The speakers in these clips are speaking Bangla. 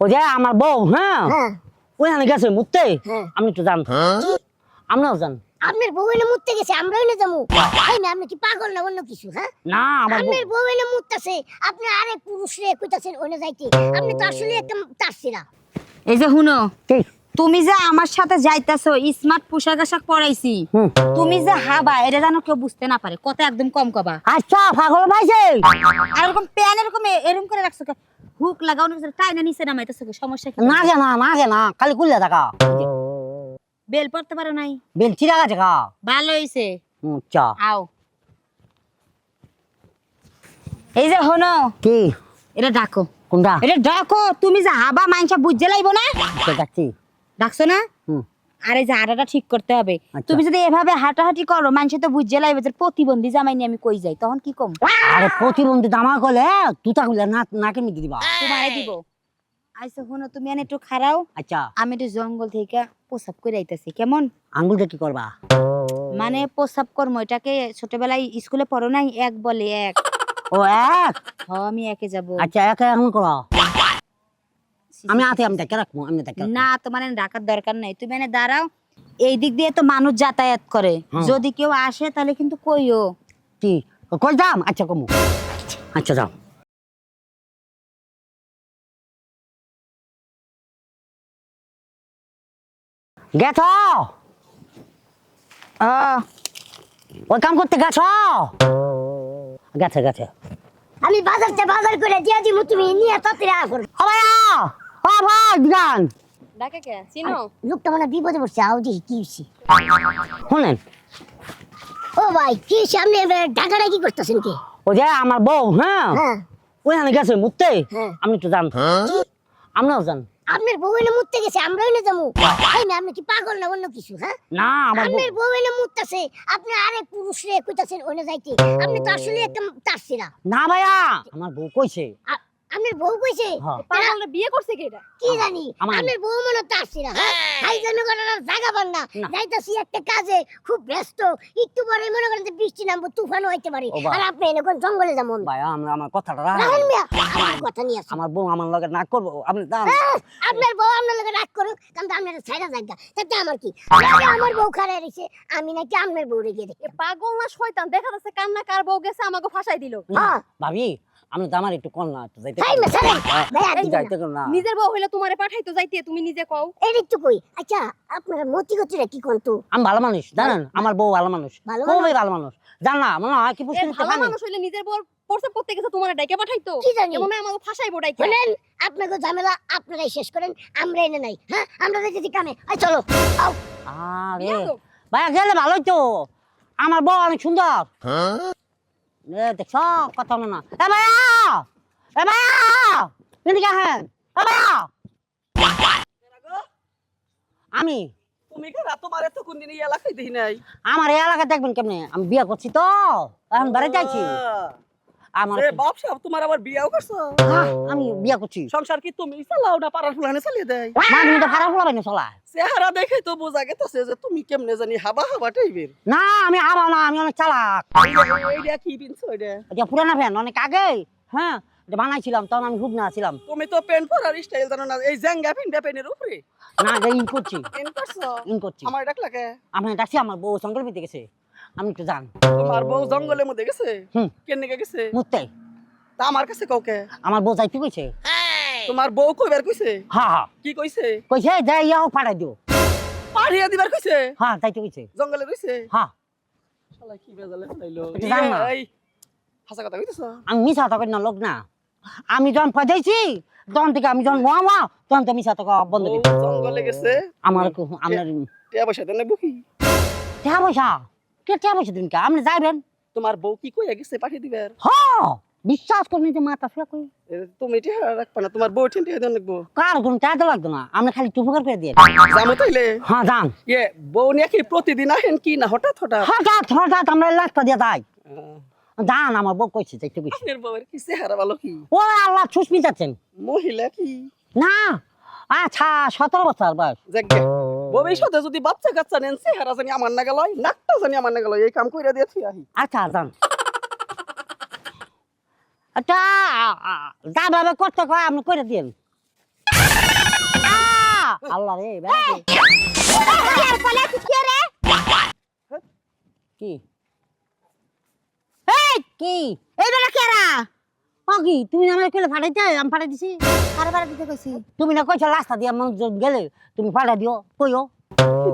ও যে আমার বউ হ্যাঁ? হ্যাঁ। ওইখানে গেছে মুততে হ্যাঁ। আমি তো জান আমরাও জান আপনার বউ এনে মুততে গেছে আমরাও এনে যাব এই না আপনি কি পাগল না অন্য কিছু হ্যাঁ? না আমার বউ। আপনার বউ এনে মুততেছে আপনি আরে পুরুষ রে কইতাছেন ওনে যাইতে। আপনি তো আসলে একটা তারছিরা এই যে হুনো কি? তুমি যে আমার সাথে যাইতাছো স্মার্ট পোশাক আশাক পরাইছি তুমি যে হাবা এটা জানো কেউ বুঝতে না পারে কথা একদম কম কবা। আচ্ছা পাগল পাইছে আর এরকম প্যান এরকম এরকম করে রাখছো কে? হুক লাগাও না টাইনা নিচে নামাইতেছো? সমস্যা কি? না গে না না গে না খালি কুল্লে থাকা। বেল পড়তে পারো নাই? বেল চিরা গেছে কা ভালো হইছে। আচ্ছা আও। এই যে হনো কি? এটা ডাকো। কোনটা? এটা ডাকো তুমি যে হাবা মাংসা বুঝতে লাইবো না? যাচ্ছি ডাকছো না? হুম। আরে জারাটা ঠিক করতে হবে। আচ্ছা। তুমি যদি এভাবে হাঁটাহাঁটি করো মানুষ তো বুঝতে লাইবে যে প্রতিবন্ধী জামাই নিয়ে আমি কই যাই তখন কি কম? আরে প্রতিবন্ধী দামা করলে তুতা গুলে না নাকে মিটি দিবা। তোমারে দিব। আইসো শোনো তুমি এনে একটু খারাও আচ্ছা। আমি একটু জঙ্গল থেকে প্রসাব করে আইতাছি কেমন? আঙ্গুল দিয়ে কি করবা? মানে প্রসাব কর্ম এটাকে ছোটবেলায় স্কুলে পড়ো নাই? এক বলে এক। ও এক? হ আমি একে যাব। আচ্ছা একে এখন করো। আমি আতে আমি দেখে রাখব আমি দেখে না তোমার ডাকার দরকার নাই। তুমি এনে দাঁড়াও এই দিক দিয়ে তো মানুষ যাতায়াত করে। যদি কেউ আসে তাহলে কিন্তু কইও কি? কই যাম? আচ্ছা কমু। আচ্ছা যাও। গেছ? ওই কাম করতে গেছ? গেছে গেছে। আমি বাজারতে বাজার করে দিয়া দিব তুমি নিয়ে তাড়াতাড়ি আ দিগান ডাকে কে? চিনো? লোকটা মানে বিপদে পড়ছে আও দেখি কি হইছে। শুনেন। ও ভাই কি আপনি ঢাকাটা কি করতেছেন কি? ও যে আমার বউ হ্যাঁ? হ্যাঁ। ওইখানে গেছে মুততে হ্যাঁ। আমি তো জান আমরাও জান আপনার বউ এনে মুততে গেছে আমরাও এনে যাব। এই না আপনি কি পাগল না অন্য কিছু হ্যাঁ? না আমার আপনার বউ এনে মুততেছে আপনি আরে পুরুষ রে কইতাছেন ওনে যাইতে। আপনি তো আসলে একটা তারছিরা না ভাইয়া আমার বউ কইছে। আপনার বউ কইছে হ্যাঁ। পাগলটা বিয়ে করছে কি এটা? কি জানি? আমার- আপনার বউ মনে তারছিরা হ্যাঁ? তাই জন্য করার জায়গা পান না। না। যাইতাছি একটা কাজে খুব ব্যস্ত। একটু পরে মনে করেন যে বৃষ্টি নামবো তুফানও হইতে পারে। আর আপনি এনে কোন জঙ্গলে যাব আমি? ভাইয়া আমরা আমার কথাটা রাখ রাখেন আমার কথা নিয়ে আমার বউ আমার লগে না করব আপনি জান আপনার বউ আপনার লগে রাগ করুক কিন্তু আপনার ছাইরা জায়গা। তাতে আমার কি? আমার বউ খারাপ রয়েছে আমি নাকি আপনার বউ রেগে দেখি। পাগল না শয়তান দেখা যাচ্ছে কান্না কার বউ গেছে আমাকে ফাঁসাই দিল। হ্যাঁ। ভাবি আমি তো আমার একটু কল না একটু যাইতে? না। ছাড়েন হ্যাঁ, ভাই। যাইতে কর না। নিজের বউ হইলে তোমারে পাঠাইতো যাইতে তুমি নিজে কও। এই একটু কই। আচ্ছা আপনার মতি গতিটা কি কোন তো? আমি ভালো মানুষ জানেন? আমার বউ ভালো মানুষ। খুবই ভালো মানুষ। জান না মনে হয় কি পুষ্টি ভালো মানুষ হইলে নিজের বউ প্রসাব করতে গেছে তোমারে ডাইকে পাঠাইতো? কি জানি? এমন আমাকে ফাঁসাইবো ডাইকে শোনেন আপনাকে ঝামেলা আপনারাই শেষ করেন আমরা এনে নাই হ্যাঁ? আমরা দেখেছি কামে। আই চলো আও। আরে। ভাইয়া গেলে ভালোই তো। আমার বউ অনেক সুন্দর। এ দেখছ? কথা না এ ভাইয়া এ ভাইয়া এদিকে হ্যাঁ এ ভাইয়া আমি? তুমি কারা তোমার এত কোন দিন এলাকায় দেখি নাই? আমার এই এলাকা দেখবেন কেমনে? আমি বিয়ে করছি তো। এখন বাড়ি যাইছি আমার বাপ সাহেব তোমার আবার বিয়াও করছ? হ্যাঁ, আমি বিয়ে করছি। সংসার কি তুমি চালাও না পাড়ার ফুলানে চালিয়ে দেয়? মা তুমি তো না চলা। চেহারা দেখে তো বোঝা গেছে যে তুমি কেমনে জানি হাবা হাবা টাইপের না আমি হাবা না আমি অনেক চালাক। এইটা কি পিনছো এটা এটা পুরানা ফ্যান অনেক আগে। হ্যাঁ বানাইছিলাম তখন আমি খুব না ছিলাম। তুমি তো প্যান্ট পরার স্টাইল জানো না এই জ্যাঙ্গা পিনটা প্যানের উপরে? না ইন করছি। পেন করছ? ইন করছি। আমার ডাকলা কে আমি ডাকছি আমার বউ সঙ্গে গেছে। আমি একটু জান তোমার বউ জঙ্গলের মধ্যে গেছে? হুম। কেন গেছে? মুতে তা আমার কাছে কাউকে আমার বউ যাইতে কইছে? তোমার বউ কইবার কইছে? হ্যাঁ হ্যাঁ কি কইছে? কইছে যাই ইয়াও পাঠাই দিও। পাড়িয়ে দিবার কইছে? হ্যাঁ যাইতে কইছে। জঙ্গলে কইছে হ্যাঁ শালা কি বেজালে ফেলাইলো জান। এই হাসা কথা কইতেছ? আমি মিশা তখন না লোক না। আমি যখন পাঠাইছি তখন থেকে আমি যখন মা মা তখন তো মিশা তখন বন্ধ করে। জঙ্গলে গেছে? আমার আপনার টিয়া পয়সা দেন বুকি? টাকা পয়সা? কে পয়সা দিন কে? আপনি যাইবেন? তোমার বউ কি কইয়া গেছে পাঠিয়ে হ্যাঁ বিশ্বাস করুন যে মাথা শুয়ে কই। তুমি টিয়া রাখবা না তোমার বউ কার কোনো টাকা লাগতো না? আপনি খালি টুপুকার করে দিয়ে জানো তাইলে? হ্যাঁ যান। ইয়ে বউ নিয়ে কি প্রতিদিন কি না হঠাৎ হঠাৎ? হঠাৎ হঠাৎ আমরা লাখটা দিয়ে যাই। আহ, যান আমার বউ কইছে যাইতে কইছে আপনার বউয়ের কি চেহারা ভালো কি? ও আল্লাহ সুস্মিত আছেন মহিলা কি? না আচ্ছা সতেরো বছর বয়স। ভবিষ্যতে যদি বাচ্চা কাচ্চা নেন চেহারা জানি আমার না গেল নাকটা জানি আমার না গেল এই কাম কইরা দিয়েছি আহি। আচ্ছা যান। আচ্ছা যা ভাবে করতে কয় আপনি করে দিন আল্লাহ রে কে রে কি কি? এই বেলা কেরা ও কি তুমি না আমার কইলে ফাটাইতে? আমি ফাটাই দিছি। কার বাড়ি দিতে কইছি? তুমি না কইছো রাস্তা দিয়ে মানুষ গেলে তুমি ফাটাই দিও কইও।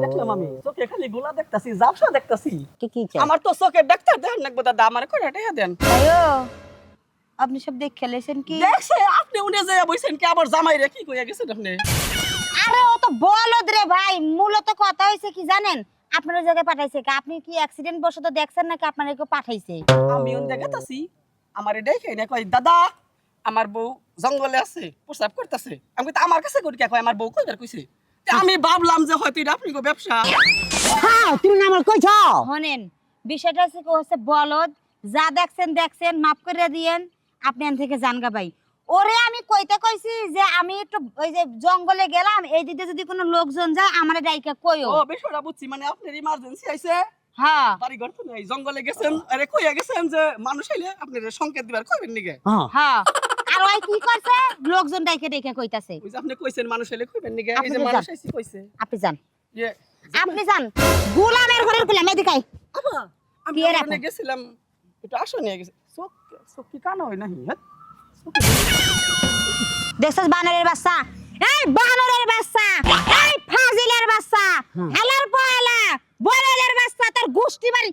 দেখলাম আমি? চোখে খালি গোলা দেখতাছি জাপসা দেখতাছি। কি কি চাই? আমার তো চোখের ডাক্তার দেন নাকবো দাদা আমার করে টাকা দেন। আয়ো আপনি সব দেখ খেলেছেন কি? দেখছে আপনি উনি যে বইছেন কি আবার জামাই রে কি কইয়া গেছেন আপনি? আরে ও তো বলদ রে ভাই মূলত কথা হয়েছে কি জানেন? আপনার জায়গায় পাঠাইছে কি? আপনি কি অ্যাক্সিডেন্ট বশত দেখছেন নাকি আপনার কেউ পাঠাইছে? আমি উনি দেখাতাছি। আমার দেখে না কই দাদা আমার বউ জঙ্গলে আছে প্রসাব করতেছে। আমি কই, তা আমার কাছে করি কে কয় আমার বউ কইবার কইছে? আমি ভাবলাম যে হয়তো এটা আপনি গো ব্যবসা। হ্যাঁ তুমি না আমার কইছো। শোনেন বিষয়টা হচ্ছে কি হচ্ছে বলদ। যা দেখছেন দেখছেন মাফ করে দিয়েন। আপনি এন থেকে জানগা ভাই। ওরে আমি কইতে কইছি যে আমি একটু ওই যে জঙ্গলে গেলাম এই দিকে যদি কোনো লোকজন যায় আমার ডাইকা কইও। ও বিষয়টা বুঝছি মানে আপনার ইমার্জেন্সি আইছে। হ্যাঁ। বাড়ি ঘর তো নেই জঙ্গলে গেছেন আরে কইয়া গেছেন যে মানুষ আইলে আপনার সংকেত দিবার কইবেন নিগে হ্যাঁ। হ্যাঁ। আর ওই কি করছে? লোকজন ডাইকে ডাইকে কইতাছে। ওই যে আপনি কইছেন মানুষ আইলে কইবেন নিগে এই যে মানুষ আইছি কইছে। আপনি যান। আপনি যান। গোলামের ঘরের গোলাম এদিকাই আমি ওখানে গেছিলাম একটু আসো নিয়ে গেছে। চোখ চোখ কি কানা হয় নাহি দেখছস বানরের বাচ্চা? এই বানরের বাচ্চা! এই ফাজিলের বাচ্চা! হুম। হেলার পয়লা বরেলের বাচ্চা! তোর গুষ্টি বাড়ি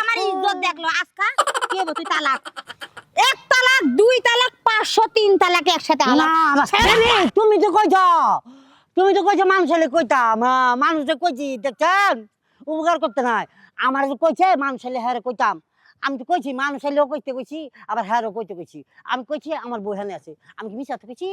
আমার ইজ্জত দেখল। আজকা কি হব তুই তালাক? এক তালাক দুই তালাক পাঁচশো তিন তালাক একসাথে তুমি তো তুমি তো কইছো কইতাম। মানুষে কইছি দেখছেন? উপকার করতে নাই। আমার যে কইছে মানুষ হলে হ্যাঁ কইতাম। আমি তো কইছি মানুষ হলেও কইতে কইছি আবার হ্যাঁ কইতে কইছি। আমি কইছি আমার বইহানে আছে। আমি কি মিশাতে কইছি?